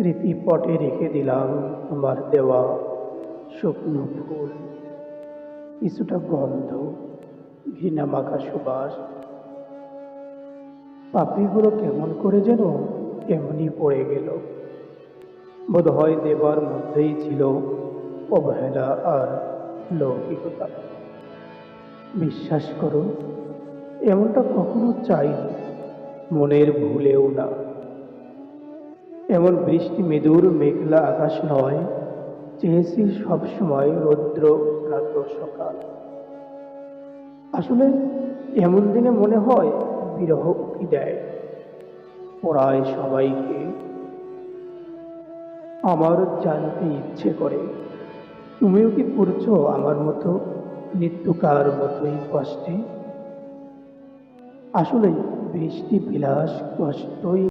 স্মৃতিপটে রেখে দিলাম তোমার দেওয়া শুকনো ফুল। কিছুটা গন্ধ, ঘৃণা মাখা সুবাস। পাপড়িগুলো কেমন করে যেন এমনি পড়ে গেল। বোধহয় দেবার মধ্যেই ছিল অবহেলা আর লৌকিকতা। বিশ্বাস করো এমনটা কখনো চাইনি মনের ভুলেও না। এমন বৃষ্টি, মেদুর মেঘলা আকাশ নয় চেয়েছি সবসময় রৌদ্র রাত সকাল। আসলে এমন দিনে মনে হয় বিরহ উকি দেয়? পড়ায় সবাইকে। আমার জানতে ইচ্ছে করে। তুমিও কি পড়ছো আমার মতো মৃত্যুকার মতোই কষ্টে? আসলে বৃষ্টি বিলাস কষ্টই